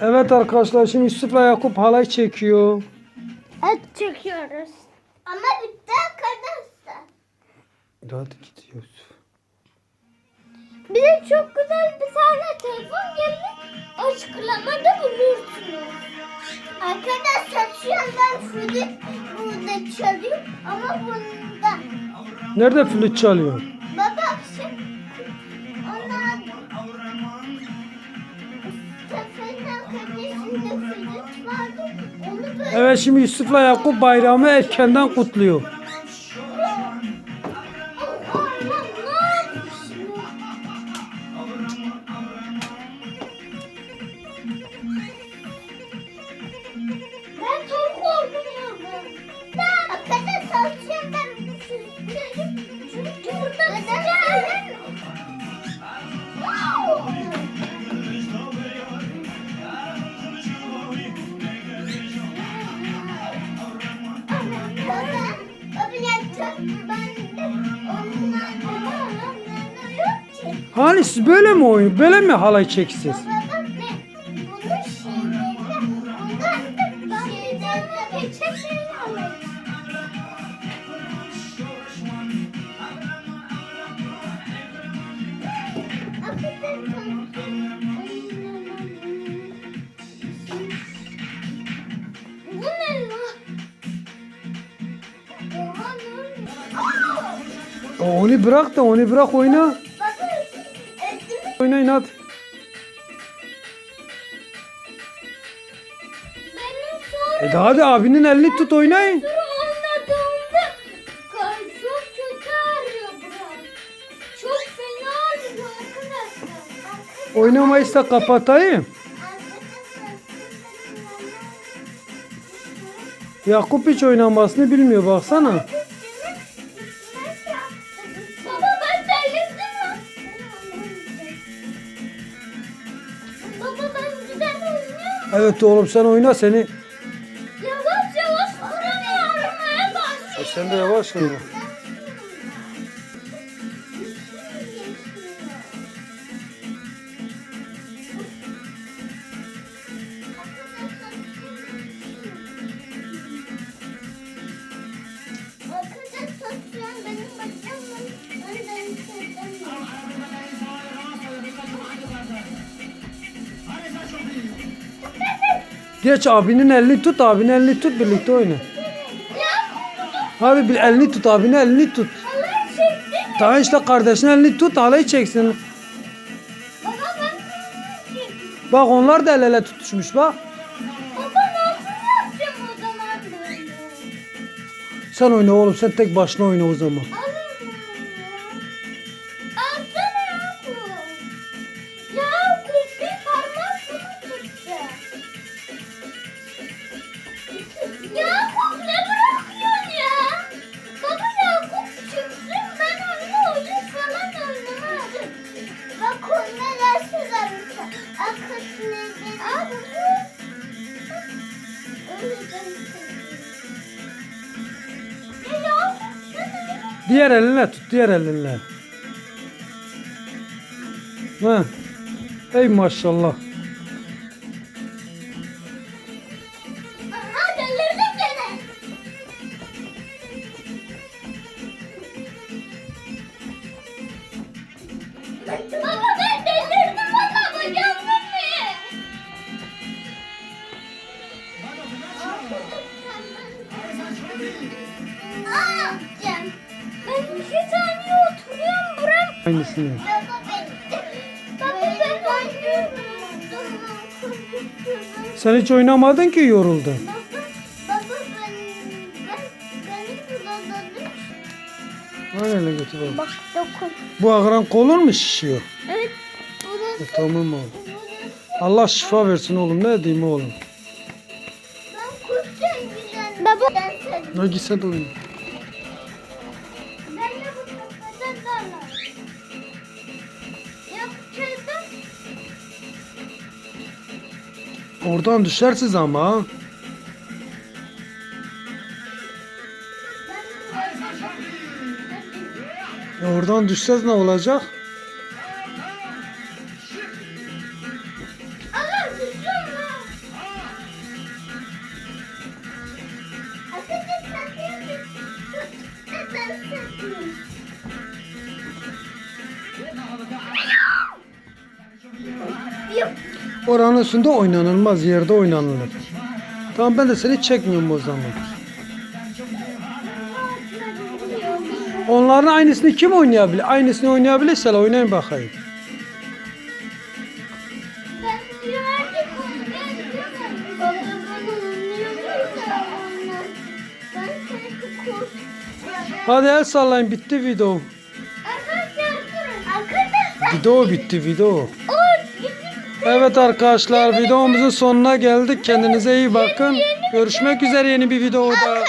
Evet arkadaşlar şimdi Yusuf'la Yakup halay çekiyor. Et çekiyoruz. Ama bitti arkadaşlar. Hadi gidiyoruz. Bize çok güzel bir tane telefon geldi. Açıklamada bulursunuz. Arkadaşlar şu an ben flüt burada çalıyor ama bunda. Nerede flüt çalıyor? Evet şimdi Yusuf'la Yakup bayramı erkenden kutluyor. Ben çok korkuyorum. Ben. Çünkü burada Hani siz böyle mi oyun, böyle mi halay? Aa! Onu bırak da onu bırak oyna. Oynayın hadi. E de hadi abinin elini tut oynayın. sonra anladığımda kar çok kötü ağrıyor buram. Çok fena ağrıyor arkadaşlar. Oynamayı da kapatayım. Yakup hiç oynamasını bilmiyor baksana. Evet oğlum sen oyna seni. Yavaş yavaş vuramıyorum başta. E sen de yavaş oyna. Geç abinin elini tut abinin elini tut birlikte oyna. Hadi bir elini tut abinin elini tut. Daha işte kardeşin elini tut halayı çeksin. Bak onlar da el ele tutuşmuş bak. Sen oyna oğlum sen tek başına oyna o zaman. Diğer elinle tut diğer elinle. Ha. Ey maşallah. Aynısını. Sen hiç oynamadın ki Hani öyle götür oğlum. Bak dokun. Bu ağıran kolun mu şişiyor? Evet. E, tamam oğlum. Allah şifa versin oğlum ne diyeyim oğlum. Ben kurttum güzel. Baba. Ben sevdim. Ha Oradan düşersiniz ama. E, oradan düşseniz ne olacak? Oranın üstünde oynanılmaz. Yerde oynanılır. Tamam ben de seni çekmiyorum o zaman. Onların aynısını kim oynayabilir? Aynısını oynayabilirse oynayın bakayım. Hadi el sallayın bitti video. Arkadaşlar durun. Arkadaşlar. Video bitti video. Evet arkadaşlar videomuzun sonuna geldik. Kendinize iyi bakın. Görüşmek üzere yeni bir videoda.